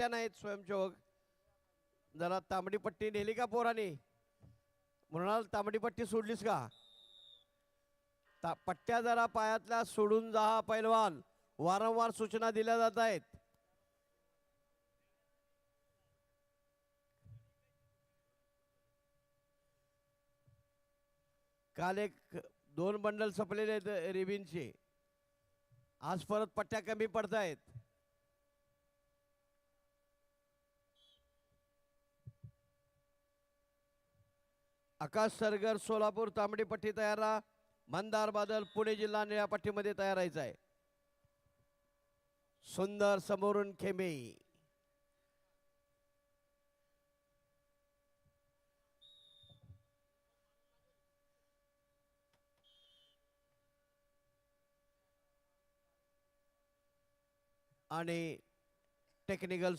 पट्ट्या नाहीत स्वयंसेवक. जरा तांबडी पट्टी नेली का पोराने? म्हणाल तांबडी पट्टी सोडलीस का? ता पट्ट्या जरा पायातल्या सोडून जा हा पैलवान. वारंवार सूचना दिल्या जात आहेत. काल एक दोन बंडल संपलेले आहेत रिबिनचे. आज परत पट्ट्या कमी पडत आहेत आकाश सरगर सोलापूर तांबडी पट्टी तयार राहा. मंदार बादल पुणे जिल्हा निळ्या पट्टीमध्ये तयार राहायचा आहे. सुंदर समोरून खेमे. आणि टेक्निकल